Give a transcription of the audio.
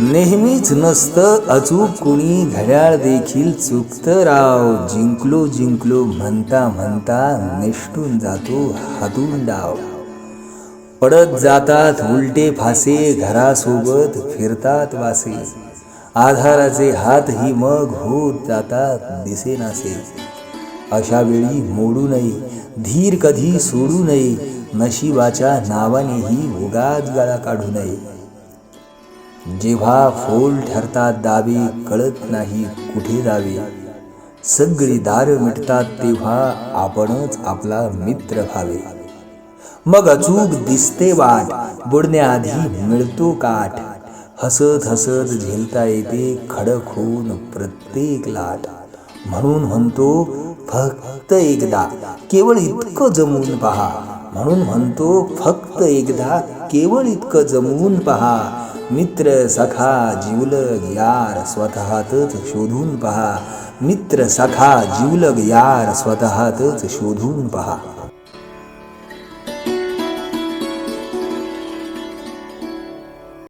नेहमीच नसतं अचूक कुणी घड्याळ देखील चुकतं राव. जिंकलो जिंकलो म्हणता म्हणता निष्ठून जातो हातून डाव. पडत जातात उलटे फासे घरासोबत फिरतात वासे. आधाराचे हातही मग होत जातात दिसेनासे. अशा वेळी मोडू नये धीर कधी सोडू नये नशिबाच्या नावानेही उगाच गळा काढू नये. जेव्हा फोल ठरतात दावे कळत नाही कुठे जावे. सगळी दार मिटतात तेव्हा आपणच आपला मित्र व्हावे. मग अचूक दिसते वाट बुडण्याआधी मिळतो काठ. हसत हसत झेलता येते खडक होऊन प्रत्येक लाट. म्हणून म्हणतो फक्त एकदा केवळ इतकं जमवून पहा. म्हणून म्हणतो फक्त एकदा केवळ इतकं जमवून पहा. मित्र सखा जीवलग यार स्वतःतच शोधून पहा. मित्र सखा जीवलग यार स्वतःतच शोधून पहा.